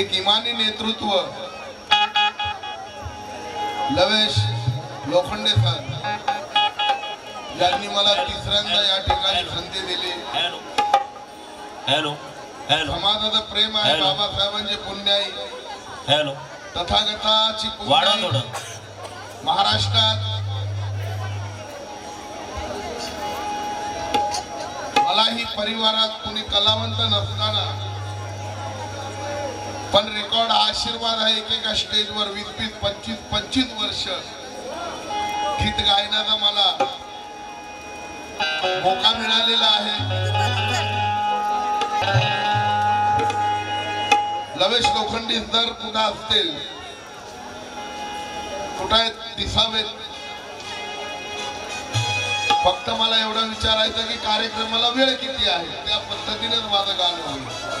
एक इमानी नेतृत्व लवेश लोखंडे सर यांनी मला तिसऱ्यांदा या ठिकाणी संधी दिली. हॅलो. हॅलो. हॅलो. समाजाचं प्रेम आहे. बाबासाहेबांचे पुण्य आहे तथागताची महाराष्ट्रात मलाही परिवारात कुणी कलावंत नसताना पण रेकॉर्ड आशीर्वाद आहे एकेका स्टेजवर वीस वीस पंचवीस पंचवीस वर्ष. गीत गायनाचा मला मोका मिळालेला आहे. लवेश लोखंडी जर कुठं असतील? कुठं दिसावेत. फक्त मला एवढं विचारायचं की कार्यक्रमाला वेळ किती आहे? त्या पद्धतीनेच माझं गाणं होईल.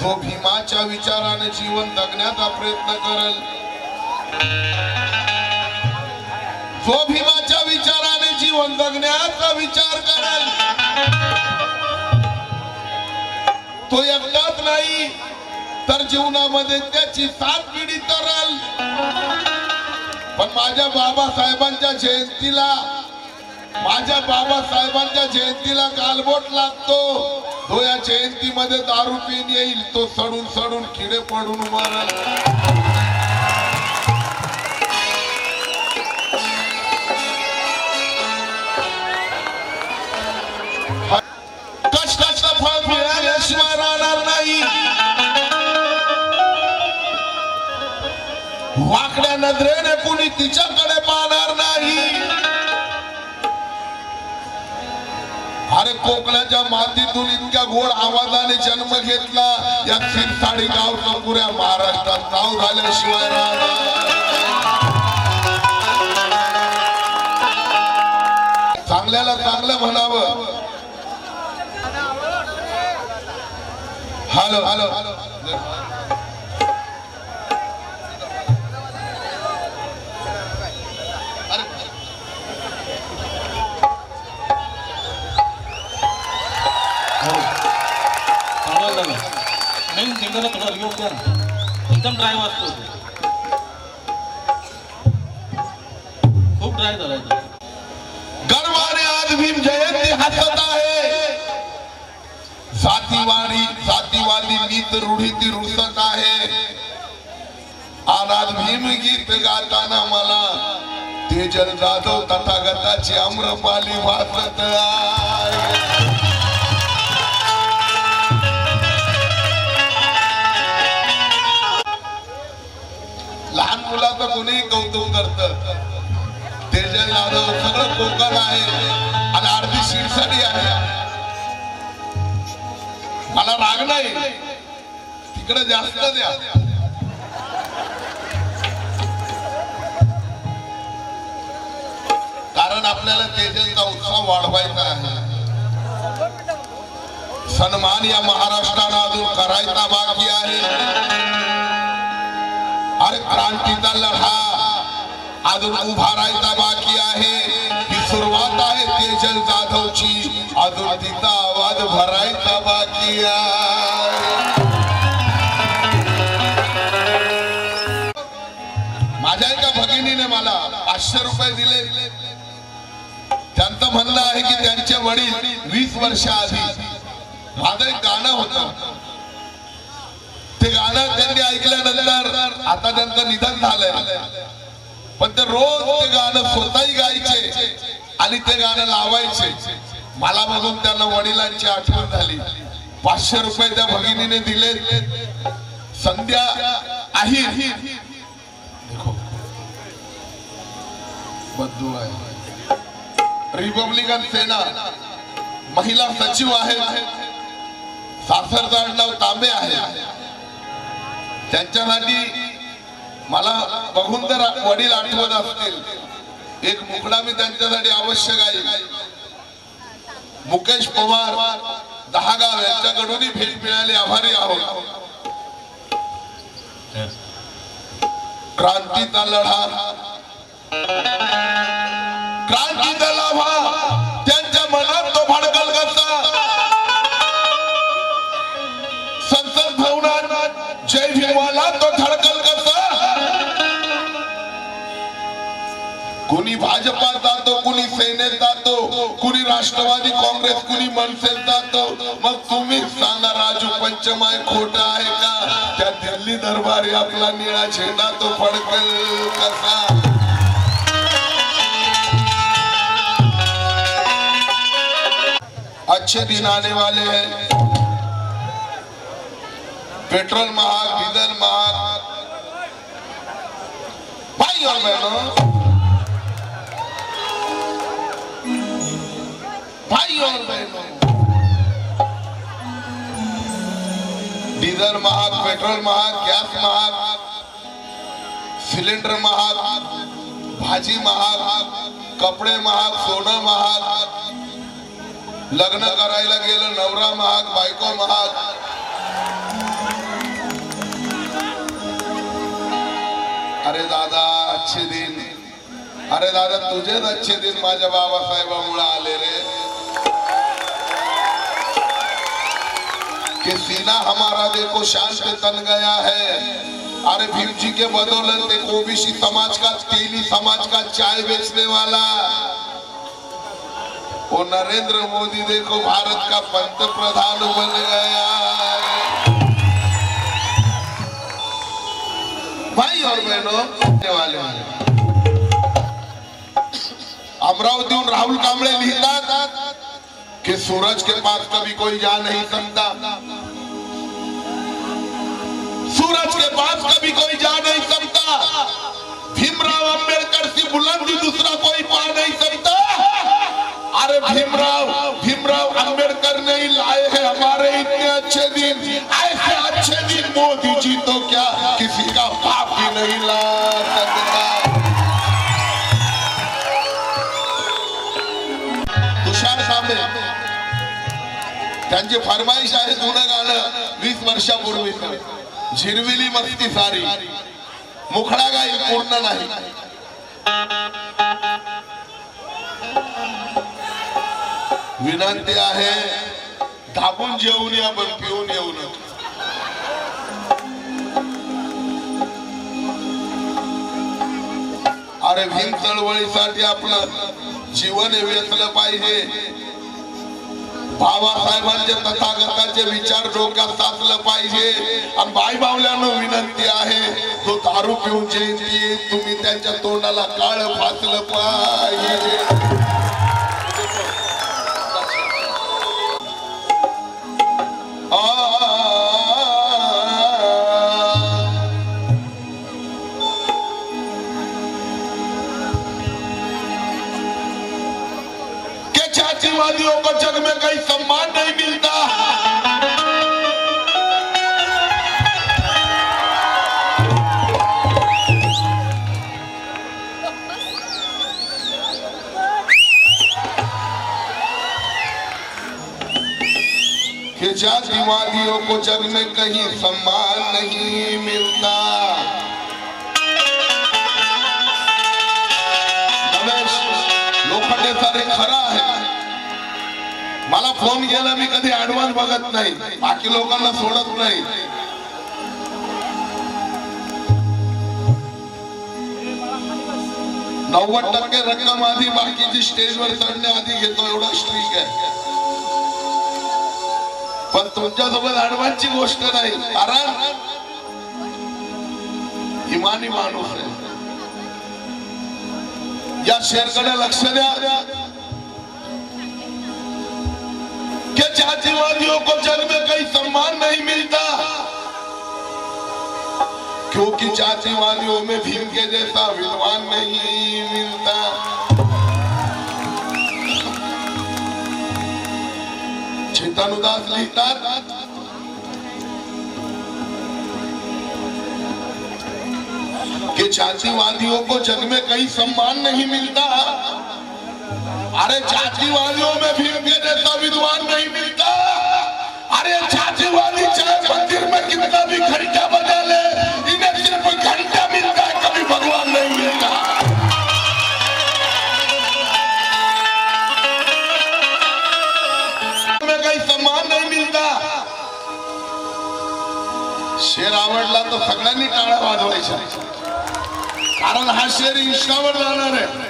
जो भीमाच्या विचाराने जीवन जगण्याचा प्रयत्न करल जो भीमाच्या विचाराने जीवन जगण्याचा विचार करल तो एकटाच नाही तर जीवनामध्ये त्याची सात पिढी तरल. पण माझ्या बाबासाहेबांच्या जयंतीला माझ्या बाबासाहेबांच्या जयंतीला कालबोट लागतो. तो या जयंतीमध्ये दारू पिन येईल तो सडून सडून किडे पडून मरल कष्टाचं फळ मिळाल्याशिवाय राहणार नाही. वाकड्या नजरेने कुणी तिच्याकडे पाहणार नाही. अरे कोकणाच्या मातीतून इतक्या गोड आवाजाने जन्म घेतला. या चिंताडी गाव पुऱ्या महाराष्ट्रात नाव झाल्याशिवाय राहणार चांगल्याला चांगलं म्हणावं. Hello hello hello. सिंगरला एकदम ड्राय वाजतो. खूप ड्राय झालाय गणवाने आज भीम जयंती हसत आहे. जातीवादी जातीवादी नीत रूढीती रुसत आहे. आज भीम गीत गाताना मला तेजल जाधव तथागताची अम्रपाली वाचत आहे. मुलाचं कोणीही कौतुक करत. तेजल यादव सगळं कोकण आहे आणि अर्धी शिरसाडी आहे. मला राग नाही. तिकडे जास्त द्या. कारण आपल्याला तेजलचा उत्साह वाढवायचा आहे. सन्मान या महाराष्ट्राला अजून करायचा बाकी आहे. क्रांतीचा लढा. अजून उभा राहायचा बाकी आहे. ही सुरुवात आहे तेजल जाधवची. अजून तिचा आवाज भरायचा बाकी आहे. माझ्या एका भगिनीने मला पाचशे रुपये दिले. त्यांचं म्हणणं आहे की त्यांचे वडील वीस वर्ष आधी माझं एक गाणं होतं. गाणं त्यांनी ऐकल्यानंतर आता त्यांचं निधन झालंय. पण ते रोज ते गाणं स्वतःही गायचे आणि ते गाणं लावायचे. मला बघून त्यांना वडिलांची आठवण झाली. पाचशे रुपये त्या भगिनीने दिले. संध्या आहे. रिपब्लिकन सेना. महिला सचिव आहेत. सासरचं आडनाव तांबे आहे. त्यांच्यासाठी मला बघून तर वडील आठवत असतील एक मुकडा मी त्यांच्यासाठी आवश्यक आहे मुकेश पवार दहा गाव यांच्याकडूनही भेट मिळाली आभारी आहोत. क्रांतीचा लढा. क्रांतीचा लाभा कुणी सेनेत जातो कुणी राष्ट्रवादी काँग्रेस कुणी मनसेत जातो. मग तुम्ही सांगा राजू पंचमाय खोट आहे का? त्या दिल्ली दरबारी आपला निळा झेंडा तो फडकल कसा? अच्छे दिन आने वाले हैं। पेट्रोल महाग डीजल महाग। भाई और बहनों डिझेल महाग पेट्रोल महाग गॅस महाग सिलेंडर महाग भाजी महाग कपडे महाग सोनं महाग लग्न करायला गेलं नवरा महाग बायको महाग. अरे दादा अच्छे दिन. अरे दादा तुझेच अच्छे दिन माझ्या बाबासाहेबामुळे आले रे. कि सीना हमारा देखो शान पे तन गया है। अरे भीम जी के बदौलत एक ओबीसी समाज का तेली समाज का चाय बेचने वाला। वो नरेंद्र मोदी देखो भारत का पंत प्रधान बन गया भाई और बहनों आने वाले हैं। अमरावतीहून राहुल कांबळे लिहितात कि सूरज के पास कभी कोई जा नहीं सकता। सूरज के पास कभी कोई जा नहीं सकता। भीमराव अंबेडकर से बुलंदी दूसरा कोई पा नहीं सकता। अरे भीमराव भीमराव अंबेडकर नहीं लाए हैं हमारे इतने अच्छे दिन। ऐसे अच्छे दिन मोदी जी तो क्या किसी का बाप भी नहीं ला त्यांची फरमाईश आहे जुनं गाणं वीस वर्षापूर्वी. झिरविली मस्ती सारी. मुखडा गाईल पूर्ण नाही. विनंती आहे धापून जेवून या पण पिऊन येऊ नका. अरे भीम चळवळीसाठी आपलं जीवन वेचलं पाहिजे. बाबासाहेबांचे तथागताचे विचार डोक्यात साचलं पाहिजे. आणि बाई बावल्यानं विनंती आहे तो दारू पिऊन जयंती तुम्ही त्यांच्या तोंडाला काळ फासलं पाहिजे. में कहीं सम्मान नहीं मिलता। कि जातिवादियों को जग में कहीं सम्मान नहीं मिलता। रमेश लोखंडे सर खरा है। मला फोन केला मी कधी ऍडव्हान्स बघत नाही. बाकी लोकांना सोडत नाही. नव्वद टक्के रक्कम आधी बाकीची स्टेजवर चढण्याआधी घेतो एवढा स्ट्रिक आहे. पण तुमच्यासोबत ऍडव्हान्सची गोष्ट नाही कारण इमानी माणूस आहे. या शेअरकडे लक्ष द्या. जातिवादियों को जग में कहीं सम्मान नहीं मिलता। क्योंकि जातिवादियों में भीम के जैसा विद्वान नहीं मिलता। चेतनुदास लिहितात कि जातिवादियों को जग में कहीं सम्मान नहीं मिलता। अरे चाची वालियों में भी के जैसा विद्वान नहीं मिलता। अरे चाची वाली चाहे मंदिर में कितना भी घंटा बजा ले इन्हें सिर्फ घंटा मिलता है कभी भगवान नहीं मिलता। में कई सम्मान नहीं मिलता। शेर आवडला तर नहीं टाड़ा वाजवायचा कारण हा शेर इष्टावर जाणार आहे।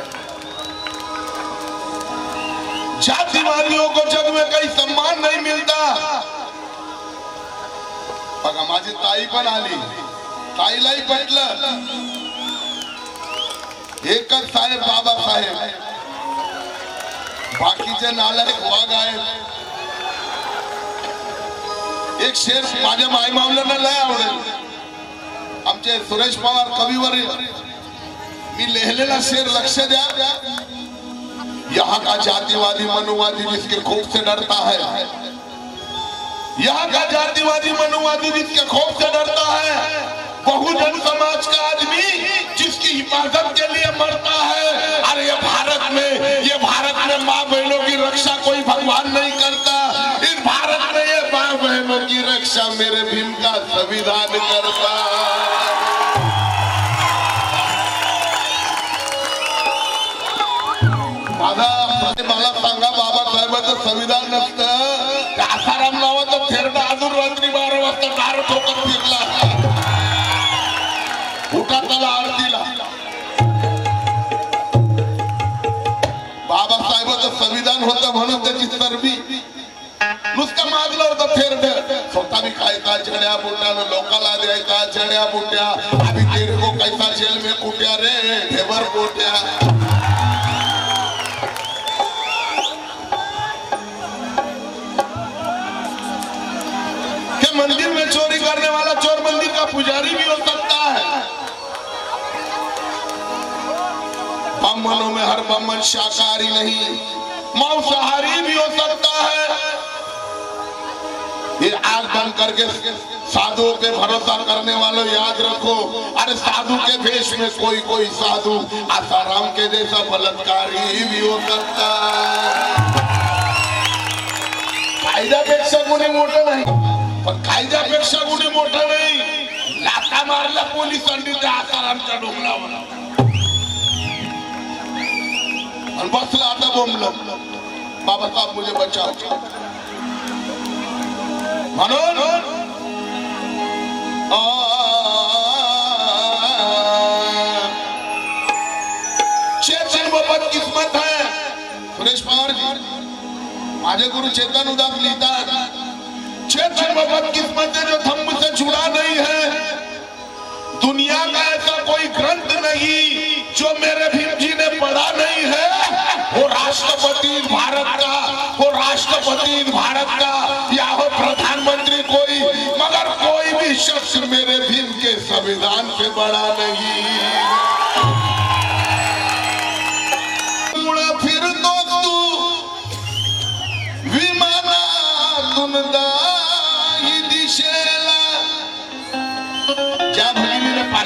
जातिवादियों को जग में काही सम्मान नहीं मिलता। बघा माझी ताई पण आली ताईलाही पटलं। एकच साहेब बाबासाहेब बाकीचे नालायक वाघ आहेत एक शेर माझ्या मायमावल्यांना लय आवडेल। आमचे सुरेश पवार कवीवर मी लिहिलेला शेर लक्ष द्या यहाँ का जातिवादी मनुवादी जिसके खौफ से डरता है। यहाँ का जातिवादी मनुवादी जिसके खौफ से डरता है बहुजन समाज का आदमी जिसकी हिफाजत के लिए मरता है। अरे ये भारत में, ये भारत में माँ बहनों की रक्षा कोई भगवान नहीं करता। इस भारत में ये माँ बहनों की रक्षा मेरे भीम सांगा बाबासाहेबांचं संविधान नसतं. त्या आसाराम नावाचा थेरडा अजून रात्री बारा वाजता दार ठोकत फिरला. उठा त्याला आरतीला. बाबासाहेबांचं संविधान होतं म्हणून त्याची चरबी. नुसतं मागलं होतं थेरड स्वतः मी खायचा छड्या बुट्या लोकाला द्यायचा छड्या बुट्या आम्ही तेरे को कैसा जेल में कुट्या रे ढेबर कोट्या करने वाला चोर मंदिर का पुजारी भी हो सकता है। ब्राह्मणों में हर ब्राह्मण शाकाहारी नहीं, मांसाहारी भी हो सकता है। ये आग बंद करके साधुओं पे भरोसा करने वालों याद रखो। अरे साधु के भेष में कोई कोई साधु आसाराम के जैसा बलात्कारी भी हो सकता है। कायद्यापेक्षा कोणी मोठं नाही। पण कायद्यापेक्षा कुणी मोठं नाही लाथा मारल्या पोलिसांनी त्या आसारामच्या डोंगरावर आणि बसला आता बोंबल बाबासाहेब मुझे बचाव म्हणून आ, बाबत किस्मत है सुरेश पवार माझे गुरु चेतन उदास लिहितात चेतन बाबत किस्मत है जो थम्ब से जुड़ा नहीं है। दुनिया का ऐसा कोई ग्रंथ नहीं जो मेरे भीम जी ने पढ़ा नहीं है। वो राष्ट्रपति भारत का, वो राष्ट्रपति भारत का, या हो प्रधानमंत्री कोई, मगर कोई भी शख्स मेरे भीम के संविधान से बड़ा नहीं।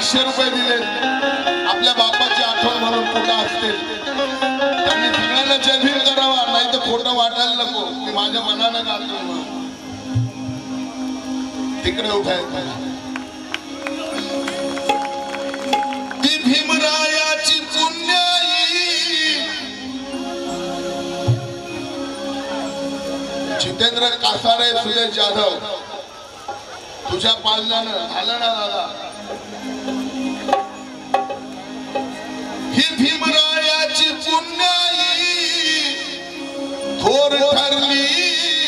पाचशे रुपये दिले. आपल्या बापाची आठवण म्हणून कुठं असते त्यांनी सगळ्यांना जयभीम करावा नाही तर खोटं वाटायला नको. मी माझ्या मनानं गातो तिकडे उठायचं ती भीमरायाची पुण्याई. जितेंद्र कासारे सुरेश जाधव. तुझ्या पालनानं झालं ना दादा? भीमरायाची पुण्याई थोर ठरली.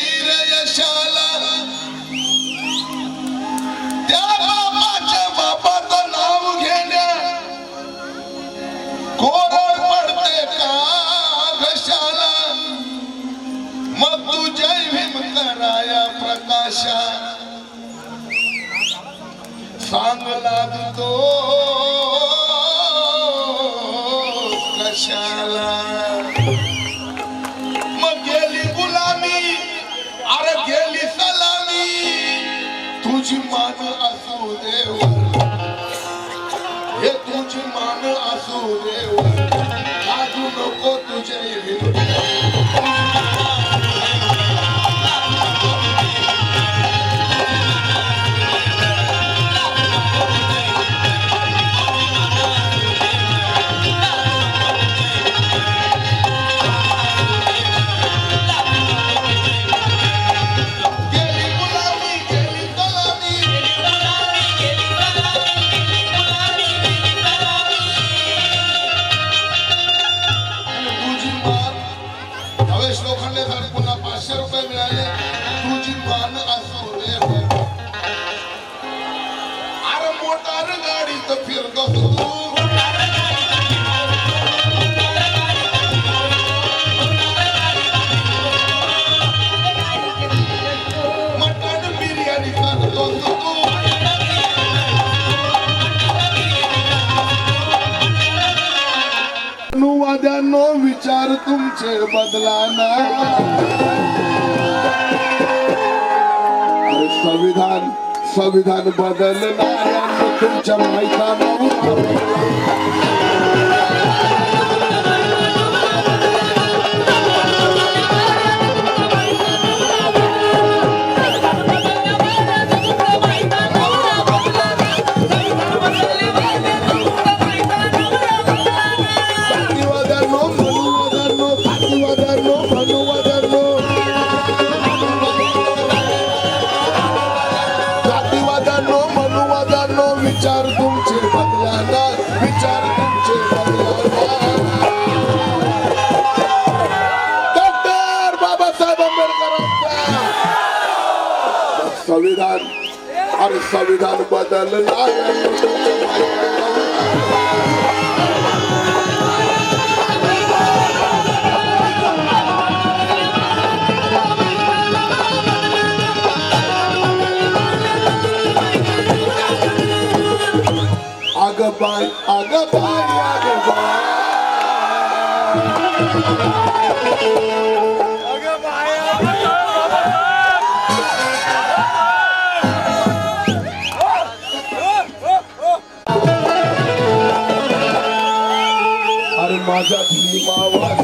अनुवाद्यानो विचार तुमचे बदलाना नाही संविधान संविधान बदलणार तुमच्या माहिती अरे संविधान बदलणार तुमच्या मैदानावर आग बाय Raja Kima was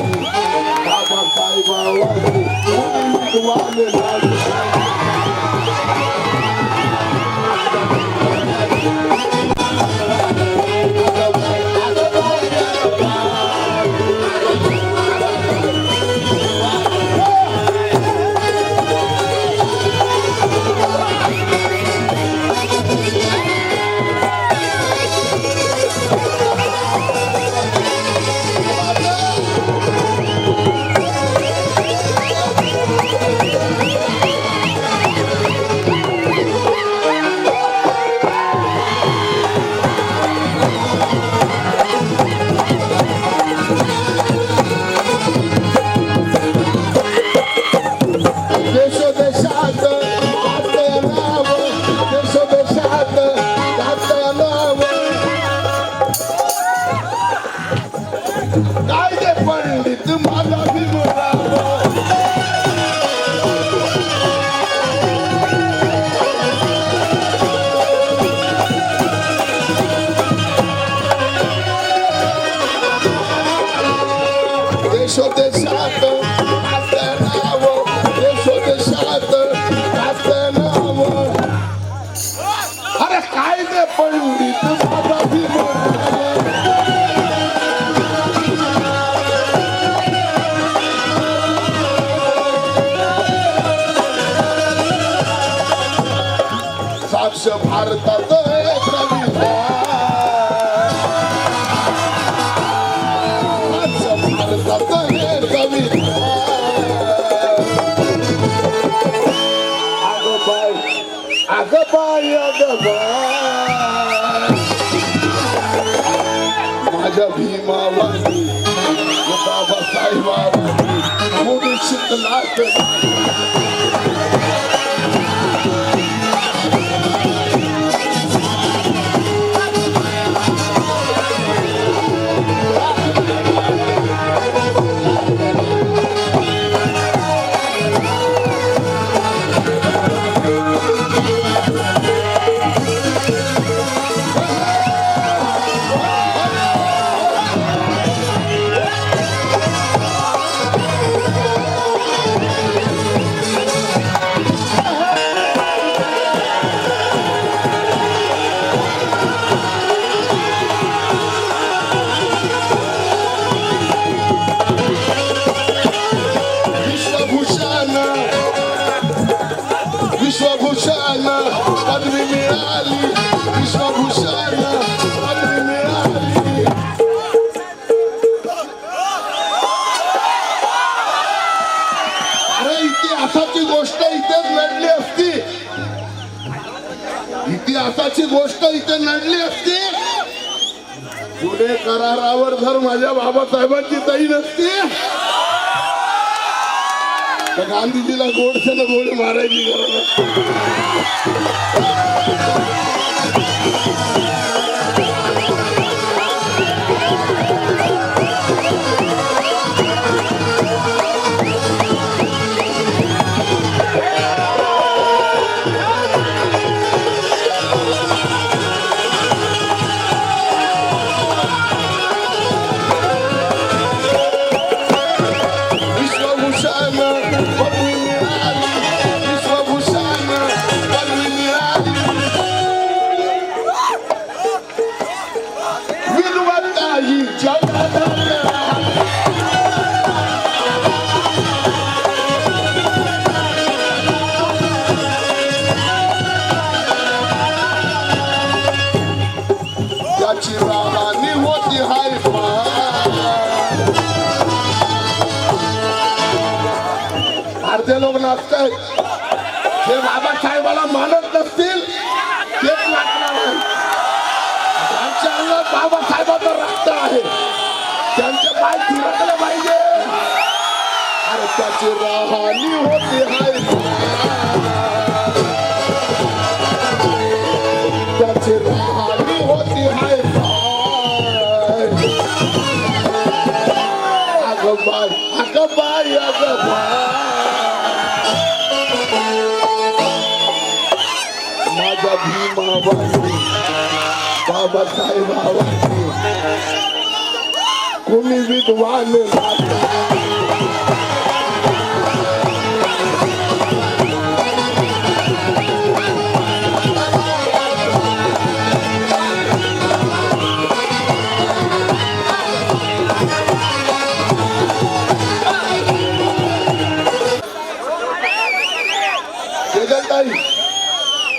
देशोदेशात गाजतंय नाव पंडित साक्ष भारतात माझ्या भीमावानी बाबासाहेबावानी कोणी शिकलाच नाही. गोष्ट जर माझ्या बाबासाहेबांची ताई नसती. तर गांधीजीला गोडसेनं गोळी मारायची गरज नसते. अर्धे जे बाबासाहेबाला मानत नसतील? तेच नाचणार आहे. त्यांच्या अंगात बाबासाहेबाचं रक्त आहे. त्यांचे पाय थिरकले पाहिजे. अरे त्याची राहणी होती हाय. त्याची राहणी होती हाय. अगं बाय अगं बाय अगं बाय माझ्या भीमाबाई बाबासाहेबाबाई कोणी विद्वान नाही.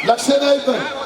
ताई लक्ष नाही तर